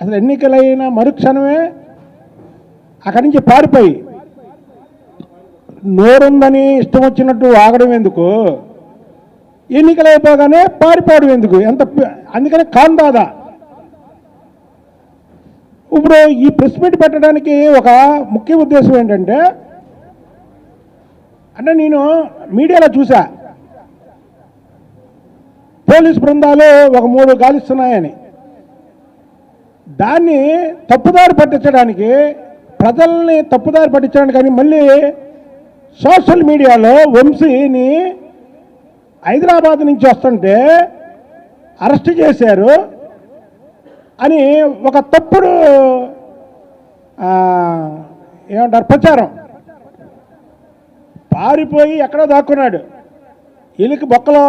అసలు ఎన్నికలైన మరుక్షణమే అక్కడి నుంచి పారిపోయి నోరుందని ఇష్టం వచ్చినట్టు ఆగడం ఎందుకు? ఎన్నికలైపోగానే పారిపోవడం ఎందుకు? ఎంత ప- అందుకని కాందాదా ఇప్పుడు ఈ ప్రెస్ మీట్ పెట్టడానికి ఒక ముఖ్య ఉద్దేశం ఏంటంటే అంటే నేను మీడియాలో చూసా పోలీస్ బృందాలు ఒక మూడు గాలిస్తున్నాయని. దాన్ని తప్పుదారి పట్టించడానికి ప్రజల్ని తప్పుదారి పట్టించడానికి కానీ మళ్ళీ సోషల్ మీడియాలో వంశీని హైదరాబాద్ నుంచి వస్తుంటే అరెస్ట్ చేశారు అని ఒక తప్పుడు ఏమంటారు ప్రచారం. పారిపోయి ఎక్కడో దాక్కున్నాడు. ఎలికి బొక్కలో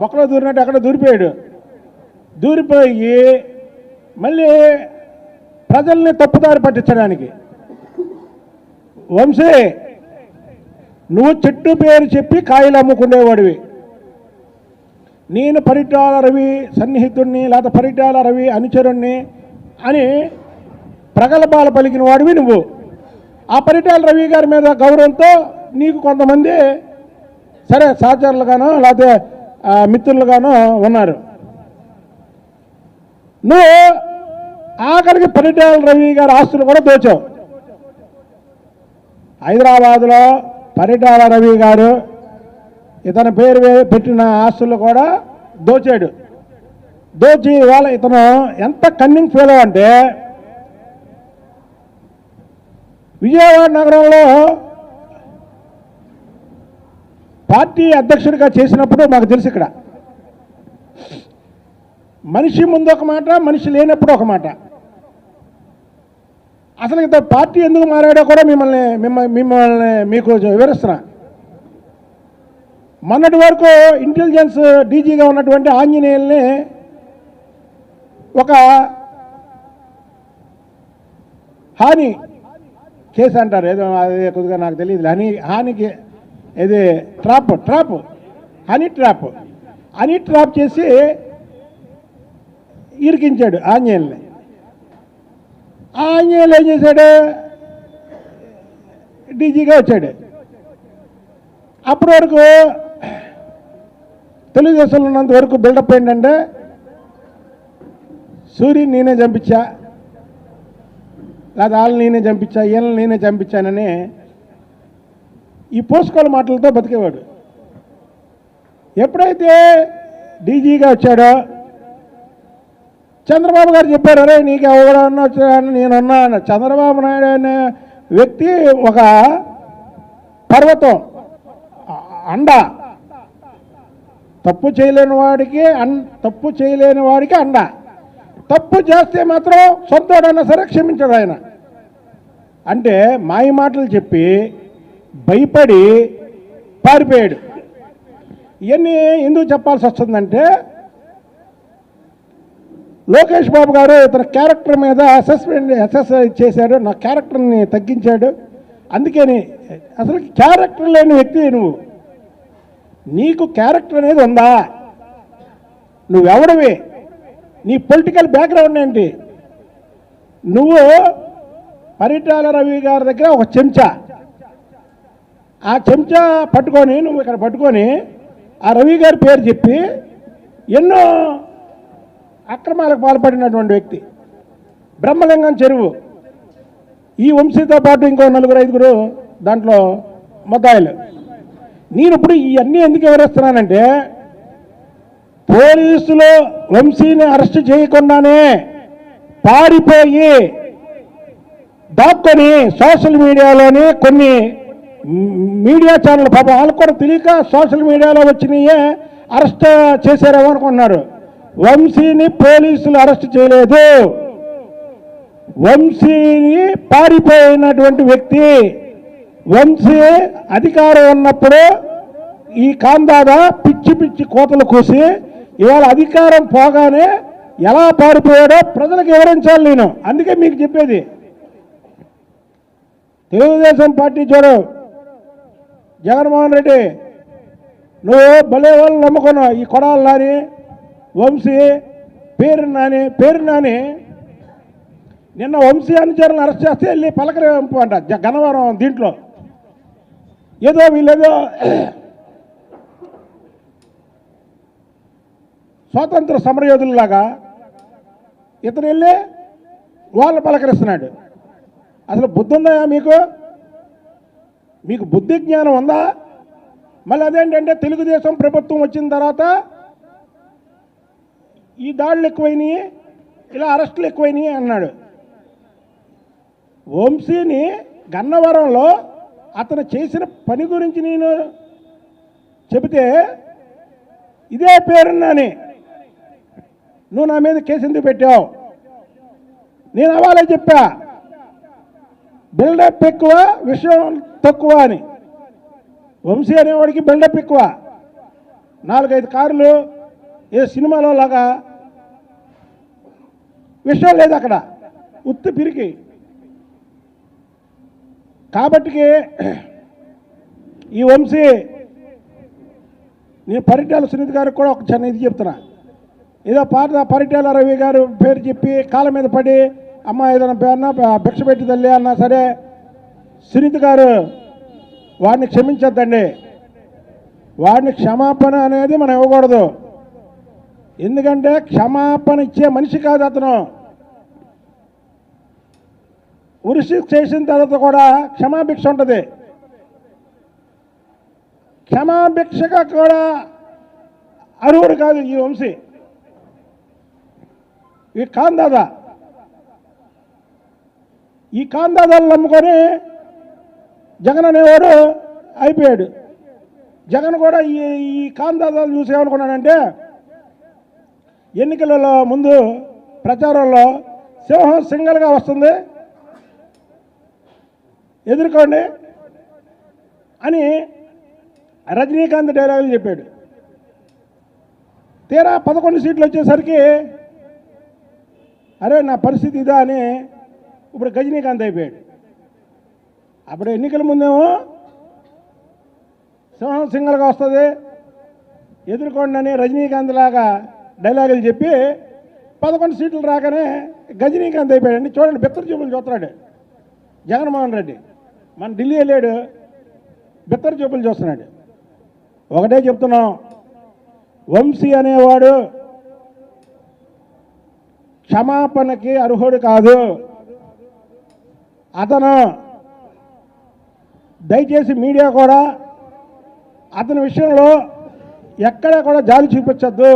బొక్కలో దూరినట్టు ఎక్కడో దూరిపోయాడు. దూరిపోయి మళ్ళీ ప్రజల్ని తప్పుదారి పట్టించడానికి. వంశీ నువ్వు చెట్టు పేరు చెప్పి కాయలు అమ్ముకునేవాడివి. నేను పరిటాల రవి సన్నిహితుడిని లేదా పరిటాల రవి అనుచరుణ్ణి అని ప్రగల్భాలు పలికిన వాడివి నువ్వు. ఆ పరిటాల రవి గారి మీద గౌరవంతో నీకు కొంతమంది సరే సహచరులుగానో లేకపోతే మిత్రులుగానో ఉన్నారు. నువ్వు ఆఖరికి పరిటాల రవి గారి ఆస్తులు కూడా దోచావు. హైదరాబాద్లో పరిటాల రవి గారు ఇతని పేరు పెట్టిన ఆస్తులు కూడా దోచాడు. దోచి ఇవాళ ఇతను ఎంత కన్నింగ్ ఫీల్ అంటే విజయవాడ నగరంలో పార్టీ అధ్యక్షుడిగా చేసినప్పుడు మాకు తెలుసు ఇక్కడ. మనిషి ముందు ఒక మాట మనిషి లేనప్పుడు ఒక మాట. అసలు ఇంత పార్టీ ఎందుకు మారాడో కూడా మిమ్మల్ని మిమ్మల్ని మిమ్మల్ని మీకు వివరిస్తున్నా. మొన్నటి వరకు ఇంటెలిజెన్స్ డీజీగా ఉన్నటువంటి ఆంజనేయుల్ని ఒక హాని కేసు అంటారు. ఏదో అది కొద్దిగా నాకు తెలియదు హనీ హానికి ఇది trap trap honey trap. Honey trap చేసి ఇరికించాడు ఆంజనేయుల్ని. ఆ ఆంజనేయులు ఏం చేశాడు? డీజీగా వచ్చాడు. అప్పటి వరకు తెలుగుదేశంలో ఉన్నంత వరకు బిల్డప్ ఏంటంటే సూర్యుని నేనే చంపించా లేదా వాళ్ళని నేనే చంపించా వీళ్ళని నేనే చంపించానని ఈ పోసుకోల మాటలతో బతికేవాడు. ఎప్పుడైతే డీజీగా వచ్చాడో చంద్రబాబు గారు చెప్పారు అరే నీకు ఎవరన్నా వచ్చాడని నేనున్నా అన్న చంద్రబాబు నాయుడు అనే వ్యక్తి ఒక పర్వతం అండ. తప్పు చేయలేని వాడికి అన్ తప్పు చేయలేని వాడికి అండ. తప్పు చేస్తే మాత్రం సొంతోడన్నా సరే క్షమించడు ఆయన. అంటే మాయ మాటలు చెప్పి భయపడి పారిపోయాడు. ఇవన్నీ ఎందుకు చెప్పాల్సి వస్తుందంటే లోకేష్ బాబు గారు ఇతని క్యారెక్టర్ మీద అసెస్మెంట్ అసెస్ చేశాడు. నా క్యారెక్టర్ని తగ్గించాడు. అందుకని అసలు క్యారెక్టర్ లేని వ్యక్తి నువ్వు. నీకు క్యారెక్టర్ అనేది ఉందా? నువ్వెవడవి? నీ పొలిటికల్ బ్యాక్గ్రౌండ్ ఏంటి? నువ్వు పరిటాల రవి గారి దగ్గర ఒక చెంచా. ఆ చెంచా పట్టుకొని నువ్వు ఇక్కడ పట్టుకొని ఆ రవి గారి పేరు చెప్పి ఎన్నో అక్రమాలకు పాల్పడినటువంటి వ్యక్తి. బ్రహ్మలింగం చెరువు. ఈ వంశీతో పాటు ఇంకో నలుగురు ఐదుగురు దాంట్లో మొత్తాయిలు నేను ఇప్పుడు ఇవన్నీ ఎందుకు వివరిస్తున్నానంటే పోలీసులు వంశీని అరెస్ట్ చేయకుండానే పారిపోయి దాక్కొని సోషల్ మీడియాలోని కొన్ని మీడియా ఛానల్ పాపం వాళ్ళకు కూడా తెలియక సోషల్ మీడియాలో వచ్చినాయే అరెస్ట్ చేశారేమో అనుకున్నారు వంశీని పోలీసులు అరెస్ట్ చేయలేదు. వంశీని పారిపోయినటువంటి వ్యక్తి వంశీ అధికారం ఉన్నప్పుడు ఈ కాందాద పిచ్చి పిచ్చి కోతలు కూసి ఇవాళ అధికారం పోగానే ఎలా పారిపోయాడో ప్రజలకు వివరించాలి నేను. అందుకే మీకు చెప్పేది. తెలుగుదేశం పార్టీ చూడు. జగన్మోహన్ రెడ్డి నువ్వు భలే వాళ్ళు నమ్ముకున్నావు. ఈ కొడాలని వంశీ పేరు నాని పేరు నాని. నిన్న వంశీ అనుచరులను అరెస్ట్ చేస్తే వెళ్ళి పలకరింపు అంట గన్నవరం దీంట్లో. ఏదో వీళ్ళేదో స్వాతంత్ర సమరయోధుల్లాగా ఇతను వెళ్ళి వాళ్ళు పలకరిస్తున్నాడు. అసలు బుద్ధి ఉందా మీకు? మీకు బుద్ధి జ్ఞానం ఉందా? మళ్ళీ అదేంటంటే తెలుగుదేశం ప్రభుత్వం వచ్చిన తర్వాత ఈ దాడులు ఎక్కువైనాయి ఇలా అరెస్టులు ఎక్కువైనాయి అన్నాడు. వంశీని గన్నవరంలో అతను చేసిన పని గురించి నేను చెబితే ఇదే పేరున్నాని. నువ్వు నా మీద కేసు ఎందుకు పెట్టావు? నేను అవ్వాలే చెప్పా. బిల్డప్ ఎక్కువ విషయం తక్కువ అని. వంశీ అనేవాడికి బిల్డప్ ఎక్కువ. నాలుగైదు కార్లు ఏ సినిమాలో లాగా? విషయం లేదు అక్కడ. ఉత్తి పిరికి. కాబట్టికి ఈ వంశీ నేను పరిటాల సునీత గారికి కూడా ఒక చిన్న ఇది చెప్తున్నా. ఏదో పాత పరిటాల రవి గారు పేరు చెప్పి కాళ్ళ మీద పడి అమ్మ ఏదైనా పేరున భిక్ష పెట్టి తల్లి అన్నా సరే సునీత గారు వాడిని క్షమించద్దండి. వాడిని క్షమాపణ అనేది మనం ఇవ్వకూడదు. ఎందుకంటే క్షమాపణ ఇచ్చే మనిషి కాదు అతను. ఉరిసి చేసిన తర్వాత కూడా క్షమాభిక్ష ఉంటుంది. క్షమాభిక్షగా కూడా అర్హుడు కాదు ఈ వంశీ. ఈ కాందాదా. ఈ కాందాదాలు నమ్ముకొని జగన్ అనేవాడు అయిపోయాడు. జగన్ కూడా ఈ ఈ కాందాదాలు చూసి ఏమనుకున్నాడంటే ఎన్నికలలో ముందు ప్రచారంలో సింహం సింగల్గా వస్తుంది. ఎదుర్కోండి అని రజనీకాంత్ డైలాగులు చెప్పాడు. తీరా పదకొండు సీట్లు వచ్చేసరికి అరే నా పరిస్థితి ఇదా అని ఇప్పుడు గజనీకాంత్ అయిపోయాడు. అప్పుడు ఎన్నికల ముందేమో సింహం సింగల్గా వస్తుంది. ఎదుర్కోండి అని రజనీకాంత్ లాగా డైలాగులు చెప్పి పదకొండు సీట్లు రాగానే గజనీకాంత్ అయిపోయాడు చూడండి బెత్తరు చూపులు చూస్తున్నాడు. జగన్మోహన్ రెడ్డి. మన ఢిల్లీ వెళ్ళాడు బెత్తరు చూపులు చూస్తున్నాడు. ఒకటే చెప్తున్నాం. వంశీ అనేవాడు క్షమాపణకి అర్హుడు కాదు. అతను దయచేసి మీడియా కూడా అతని విషయంలో ఎక్కడ కూడా జాలి చూపించద్దు.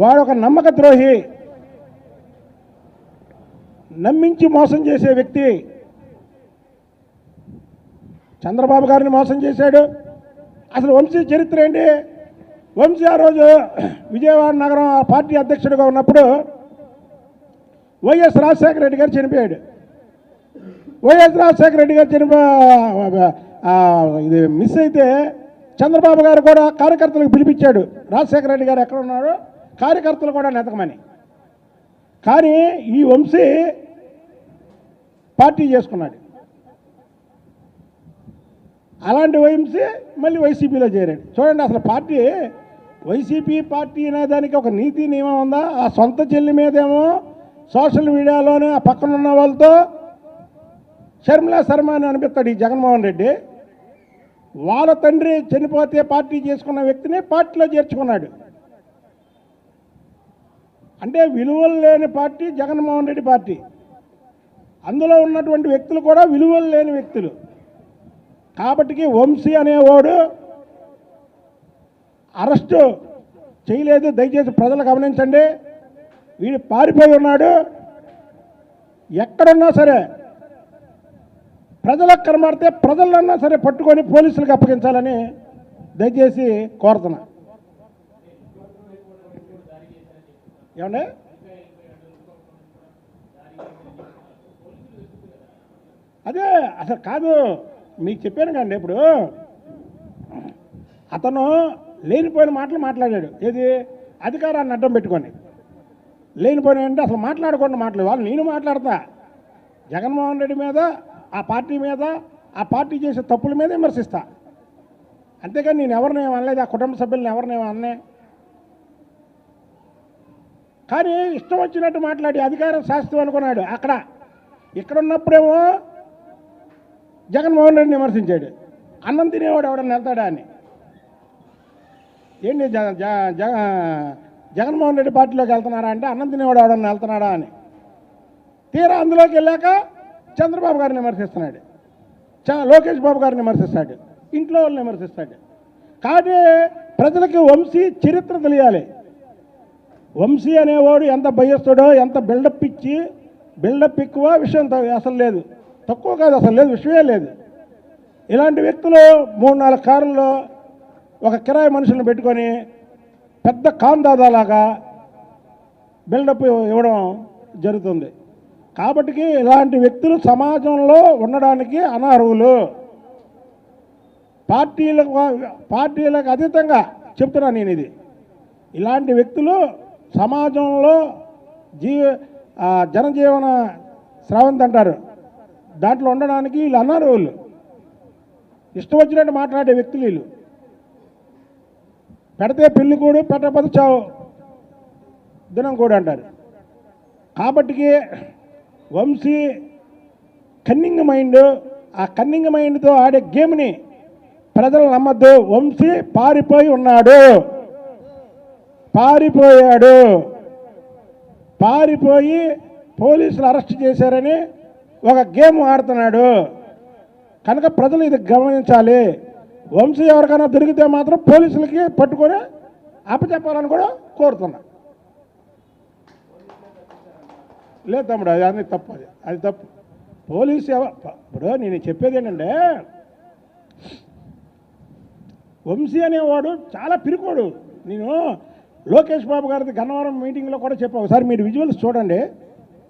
వాడు ఒక నమ్మక ద్రోహి. నమ్మించి మోసం చేసే వ్యక్తి. చంద్రబాబు గారిని మోసం చేశాడు. అసలు వంశీ చరిత్ర ఏంటి? వంశీ ఆ రోజు విజయవాడ నగరం ఆ పార్టీ అధ్యక్షుడిగా ఉన్నప్పుడు వైఎస్ రాజశేఖర రెడ్డి గారు చనిపోయాడు. వైఎస్ రాజశేఖర రెడ్డి గారు చనిపో ఇది మిస్ అయితే చంద్రబాబు గారు కూడా కార్యకర్తలకు పిలిపించాడు. రాజశేఖర రెడ్డి గారు ఎక్కడ ఉన్నారో? కార్యకర్తలు కూడా నెతకమని. కానీ ఈ వంశీ పార్టీ చేసుకున్నాడు. అలాంటి వంశీ మళ్ళీ వైసీపీలో చేరాడు. చూడండి అసలు పార్టీ వైసీపీ పార్టీ అనే దానికి ఒక నీతి నియమం ఉందా? ఆ సొంత చెల్లి మీదేమో సోషల్ మీడియాలోనే ఆ పక్కన ఉన్న వాళ్ళతో షర్మిలా శర్మ అని అనిపిస్తాడు ఈ జగన్మోహన్ రెడ్డి. వాళ్ళ తండ్రి చనిపోతే పార్టీ చేసుకున్న వ్యక్తిని పార్టీలో చేర్చుకున్నాడు. అంటే విలువలు లేని పార్టీ జగన్మోహన్ రెడ్డి పార్టీ. అందులో ఉన్నటువంటి వ్యక్తులు కూడా విలువలు లేని వ్యక్తులు. కాబట్టికి వంశీ అనేవాడు అరెస్టు చేయలేదు. దయచేసి ప్రజలు గమనించండి. వీడు పారిపోయి ఉన్నాడు. ఎక్కడున్నా సరే ప్రజలకు కనబడితే ప్రజలన్నా సరే పట్టుకొని పోలీసులకు అప్పగించాలని దయచేసి కోరుతున్నా. ఏమండి? అదే అసలు కాదు మీకు చెప్పాను కండి ఇప్పుడు. అతను లేనిపోయిన మాటలు మాట్లాడాడు. ఏది? అధికారాన్ని అడ్డం పెట్టుకొని. లేనిపోయిన అంటే అసలు మాట్లాడకుండా మాట్లాడు వాళ్ళు నేను మాట్లాడతా. జగన్మోహన్ రెడ్డి మీద ఆ పార్టీ మీద ఆ పార్టీ చేసే తప్పుల మీద విమర్శిస్తా. అంతేకాని నేను ఎవరిని ఏమనలేదు అనలేదు ఆ కుటుంబ సభ్యులను ఎవరిని ఏం కానీ ఇష్టం వచ్చినట్టు మాట్లాడి అధికారం శాస్త్రం అనుకున్నాడు. అక్కడ ఇక్కడ ఉన్నప్పుడేమో జగన్మోహన్ రెడ్డిని విమర్శించాడు. అన్నం తినేవాడు ఎవడన్నా వెళ్తాడా అని. ఏంటి జ- జగ జగన్మోహన్ రెడ్డి పార్టీలోకి వెళ్తున్నారా అంటే అన్నం తినేవాడు ఎవడన్నా వెళ్తున్నాడా అని. తీరా అందులోకి వెళ్ళాక చంద్రబాబు గారిని విమర్శిస్తున్నాడు. చ లోకేష్ బాబు గారిని విమర్శిస్తాడు. ఇంట్లో వాళ్ళని విమర్శిస్తాడు. కాబట్టి ప్రజలకు వంశీ చరిత్ర తెలియాలి. వంశీ అనేవాడు ఎంత భయస్తుడో ఎంత బిల్డప్ ఇచ్చి బిల్డప్ ఎక్కువ విషయం అసలు లేదు. తక్కువ కాదు అసలు లేదు విషయమే లేదు. ఇలాంటి వ్యక్తులు మూడు నాలుగు కారుల్లో ఒక కిరాయి మనుషులను పెట్టుకొని పెద్ద కాందాదాలాగా బిల్డప్ ఇవ్వడం జరుగుతుంది. కాబట్టి ఇలాంటి వ్యక్తులు సమాజంలో ఉండడానికి అనర్హులు. పార్టీలకు పార్టీలకు అతీతంగా చెప్తున్నా నేను ఇది ఇలాంటి వ్యక్తులు సమాజంలో జీవ జనజీవన స్రవంతి అంటారు. దాంట్లో ఉండడానికి వీళ్ళు అనర్హులు ఇష్టం వచ్చినట్టు మాట్లాడే వ్యక్తులు వీళ్ళు. పెడితే పెళ్ళి కూడు పెట్టకపోతే చావు. దినం కూడా అంటారు. కాబట్టికి వంశీ కన్నింగ్ మైండ్ ఆ కన్నింగ్ మైండ్తో ఆడే గేమ్ని ప్రజలు నమ్మద్దు. వంశీ పారిపోయి ఉన్నాడు. పారిపోయాడు. పారిపోయి పోలీసులు అరెస్ట్ చేశారని ఒక గేమ్ ఆడుతున్నాడు. కనుక ప్రజలు ఇది గమనించాలి. వంశీ ఎవరికైనా దొరికితే మాత్రం పోలీసులకి పట్టుకొని అప్పచెప్పాలని కూడా కోరుతున్నా. లేదు తమ్ముడు అది అన్నీ తప్పు అది అది తప్పు. పోలీసు ఇప్పుడు నేను చెప్పేది ఏంటంటే వంశీ అనేవాడు చాలా పిరుకోడు. నేను లోకేష్ బాబు గారిది గన్నవరం మీటింగ్లో కూడా చెప్పా. ఒకసారి మీరు విజువల్స్ చూడండి.